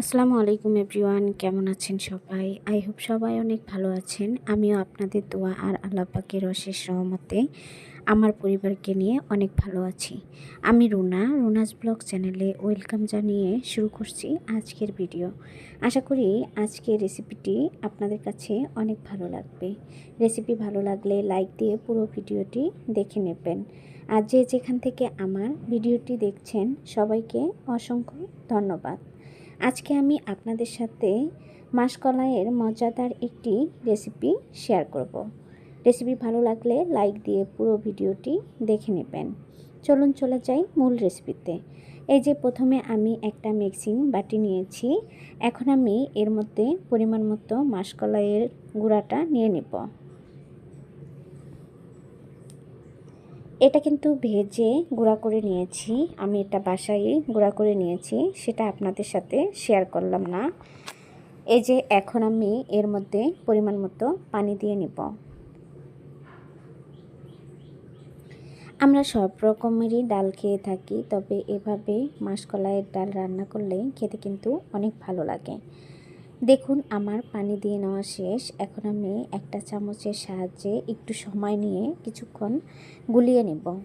আসসালামু আলাইকুম এভরিওয়ান, কেমন আছেন সবাই? আই হোপ সবাই অনেক ভালো আছেন। আমিও আপনাদের দোয়া আর আল্লাহ পাকের অশেষ রহমতে আমার পরিবারকে নিয়ে অনেক ভালো আছি। আমি রুনা, রুনাস ব্লগ চ্যানেলে ওয়েলকাম জানিয়ে শুরু করছি আজকের ভিডিও। আশা করি আজকের রেসিপিটি আপনাদের কাছে অনেক ভালো লাগবে। রেসিপি ভালো লাগলে লাইক দিয়ে পুরো ভিডিওটি দেখে নেবেন। আর যে যেখান থেকে আমার ভিডিওটি দেখছেন, সবাইকে অসংখ্য ধন্যবাদ। আজকে আমি আপনাদের সাথে মাসকলাইয়ের মজাদার একটি রেসিপি শেয়ার করব। রেসিপি ভালো লাগলে লাইক দিয়ে পুরো ভিডিওটি দেখে নেবেন। চলুন চলে যাই মূল রেসিপিতে। এই যে প্রথমে আমি একটা মিক্সিং বাটি নিয়েছি। এখন আমি এর মধ্যে পরিমাণ মতো মাসকলাইয়ের গুঁড়াটা নিয়ে নেব। এটা কিন্তু ভেজে গুঁড়া করে নিয়েছি। আমি এটা বাসায় গুঁড়া করে নিয়েছি, সেটা আপনাদের সাথে শেয়ার করলাম না। এই যে এখন আমি এর মধ্যে পরিমাণ মতো পানি দিয়ে নিব। আমরা সব রকমেরই ডাল খেয়ে থাকি, তবে এভাবে মাসকলাইয়ের ডাল রান্না করলে খেতে কিন্তু অনেক ভালো লাগে। দেখুন, আমার পানি দিয়ে নেওয়া শেষ। এখন আমি একটা চামচের সাহায্যে একটু সময় নিয়ে কিছুক্ষণ গুলিয়ে নেব।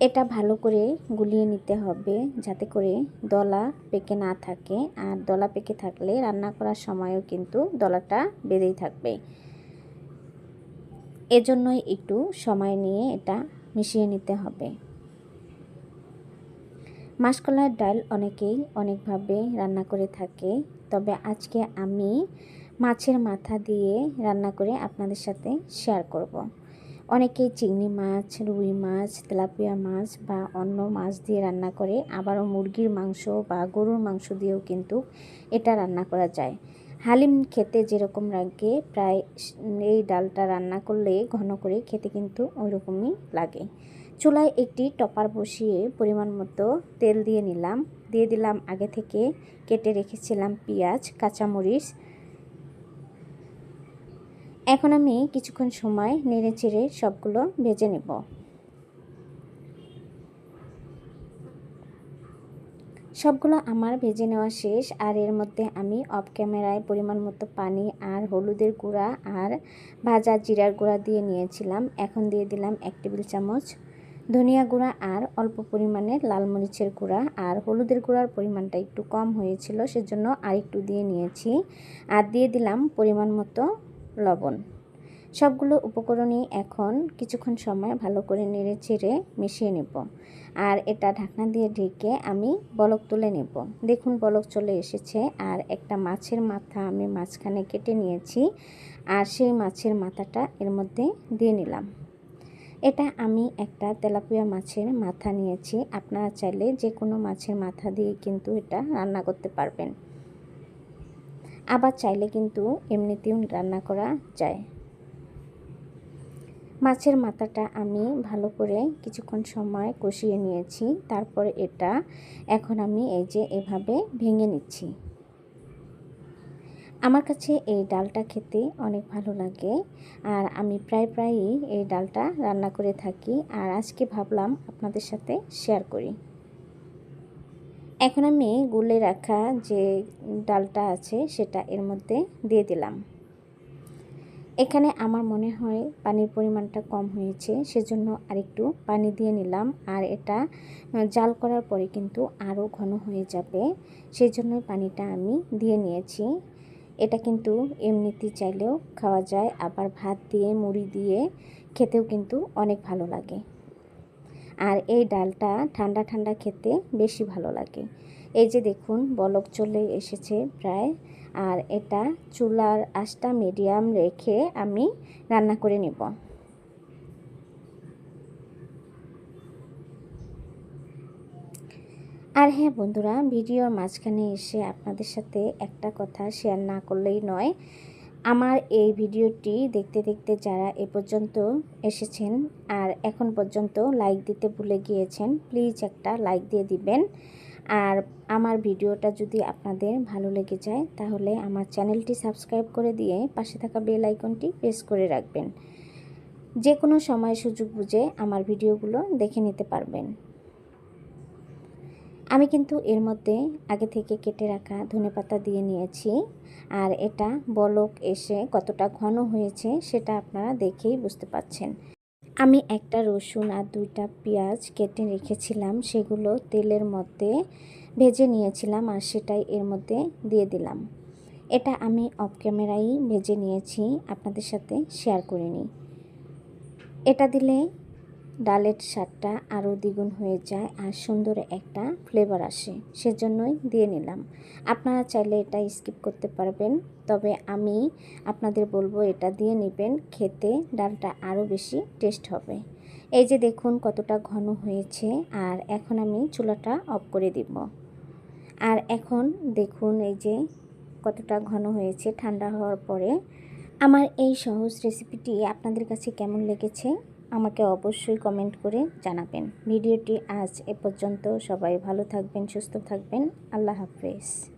এটা ভালো করে গুলিয়ে নিতে হবে যাতে করে দলা পেকে না থাকে। আর দলা পেকে থাকলে রান্না করার সময়ও কিন্তু দলাটা বেঁধেই থাকবে। এজন্যই একটু সময় নিয়ে এটা মিশিয়ে নিতে হবে। মাসকলার ডাল অনেকেই অনেকভাবে রান্না করে থাকে। তবে আজকে আমি মাছের মাথা দিয়ে রান্না করে আপনাদের সাথে শেয়ার করব। অনেকেই চিংড়ি মাছ, রুই মাছ, তেলাপিয়া মাছ বা অন্য মাছ দিয়ে রান্না করে, আবারও মুরগির মাংস বা গরুর মাংস দিয়েও কিন্তু এটা রান্না করা যায় হালিম খেতে যেরকম লাগে, প্রায় এই ডালটা রান্না করলে ঘন করে খেতে কিন্তু ওই রকমই লাগে চুলায় একটি টপার বসিয়ে পরিমাণ মতো তেল দিয়ে নিলাম। দিয়ে দিলাম আগে থেকে কেটে রেখেছিলাম পেঁয়াজ, কাঁচামরিচ। এখন আমি কিছুক্ষণ সময় নেড়ে চেড়ে সবগুলো ভেজে নেব। সবগুলো আমার ভেজে নেওয়া শেষ, আর এর মধ্যে আমি অফ ক্যামেরায় পরিমাণ মতো পানি আর হলুদের গুঁড়া আর ভাজা জিরার গুঁড়া দিয়ে নিয়েছিলাম। এখন দিয়ে দিলাম এক টেবিল চামচ ধনিয়া গুঁড়া আর অল্প পরিমাণে লাল মরিচের গুঁড়া আর হলুদের গুঁড়ার পরিমাণটা একটু কম হয়েছিল, সেজন্য আর একটু দিয়ে নিয়েছি। আর দিয়ে দিলাম পরিমাণ মতো লবণ। সবগুলো উপকরণই এখন কিছুক্ষণ সময় ভালো করে নেড়ে চেড়ে মিশিয়ে নেব। আর এটা ঢাকনা দিয়ে ঢেকে আমি বলক তুলে নেব। দেখুন বলক চলে এসেছে আর একটা মাছের মাথা আমি মাঝখানে কেটে নিয়েছি। আর সেই মাছের মাথাটা এর মধ্যে দিয়ে নিলাম। এটা আমি একটা তেলাপিয়া মাছের মাথা নিয়েছি। আপনারা চাইলে যে কোনো মাছের মাথা দিয়ে কিন্তু এটা রান্না করতে পারবেন। আবার চাইলে কিন্তু এমনিতেও রান্না করা যায়। মাছের মাথাটা আমি ভালো করে কিছুক্ষণ সময় কষিয়ে নিয়েছি। তারপর এটা এখন আমি এই যে এভাবে ভেঙে নিচ্ছি। আমার কাছে এই ডালটা খেতে অনেক ভালো লাগে। আর আমি প্রায় প্রায়ই এই ডালটা রান্না করে থাকি। আর আজকে ভাবলাম আপনাদের সাথে শেয়ার করি। এখন আমি গুলে রাখা যে ডালটা আছে সেটা এর মধ্যে দিয়ে দিলাম। এখানে আমার মনে হয় পানির পরিমাণটা কম হয়েছে, সেজন্য আরেকটু পানি দিয়ে নিলাম। আর এটা জাল করার পরে কিন্তু আরও ঘন হয়ে যাবে সেই জন্যই পানিটা আমি দিয়ে নিয়েছি। এটা কিন্তু এমনিতে চাইলেও খাওয়া যায়। আবার ভাত দিয়ে, মুড়ি দিয়ে খেতেও কিন্তু অনেক ভালো লাগে। আর এই ডালটা ঠান্ডা ঠান্ডা খেতে বেশি ভালো লাগে। এই যে দেখুন, বলক চলে এসেছে প্রায়। আর এটা চুলার আঁচটা মিডিয়াম রেখে আমি রান্না করে নেব। আর হ্যাঁ বন্ধুরা, ভিডিওর মাঝখানে এসে আপনাদের সাথে একটা কথা শেয়ার না করলেই নয়। আমার এই ভিডিওটি দেখতে দেখতে যারা এ পর্যন্ত এসেছেন আর এখন পর্যন্ত লাইক দিতে ভুলে গিয়েছেন প্লিজ একটা লাইক দিয়ে দিবেন। আর আমার ভিডিওটা যদি আপনাদের ভালো লেগে যায়, তাহলে আমার চ্যানেলটি সাবস্ক্রাইব করে দিয়ে পাশে থাকা বেল আইকনটি প্রেস করে রাখবেন। যে কোনো সময় সুযোগ বুঝে আমার ভিডিওগুলো দেখে নিতে পারবেন। আমি কিন্তু এর মধ্যে আগে থেকে কেটে রাখা ধনেপাতা দিয়ে নিয়েছি। আর এটা বলক এসে কতটা ঘন হয়েছে সেটা আপনারা দেখেই বুঝতে পাচ্ছেন। আমি একটা রসুন আর দুইটা পেঁয়াজ কেটে রেখেছিলাম, সেগুলো তেলের মধ্যে ভেজে নিয়েছিলাম আর সেটাই এর মধ্যে দিয়ে দিলাম। এটা আমি অফ ক্যামেরাই ভেজে নিয়েছি, আপনাদের সাথে শেয়ার করে নিই এটা দিলে ডালের স্বাদটা আরও দ্বিগুণ হয়ে যায় আর সুন্দর একটা ফ্লেভার আসে, সেজন্যই দিয়ে নিলাম। আপনারা চাইলে এটা স্কিপ করতে পারবেন, তবে আমি আপনাদের বলব এটা দিয়ে নেবেন, খেতে ডালটা আরও বেশি টেস্ট হবে। এই যে দেখুন কতটা ঘন হয়েছে, আর এখন আমি চুলাটা অফ করে দিব। আর এখন দেখুন এই যে কতটা ঘন হয়েছে, ঠান্ডা হওয়ার পরে। আমার এই সহজ রেসিপিটি আপনাদের কাছে কেমন লেগেছে? আমাকে অবশ্যই কমেন্ট করে জানাবেন। ভিডিওটি আজ এ পর্যন্ত। সবাই ভালো থাকবেন, সুস্থ থাকবেন। আল্লাহ হাফেজ।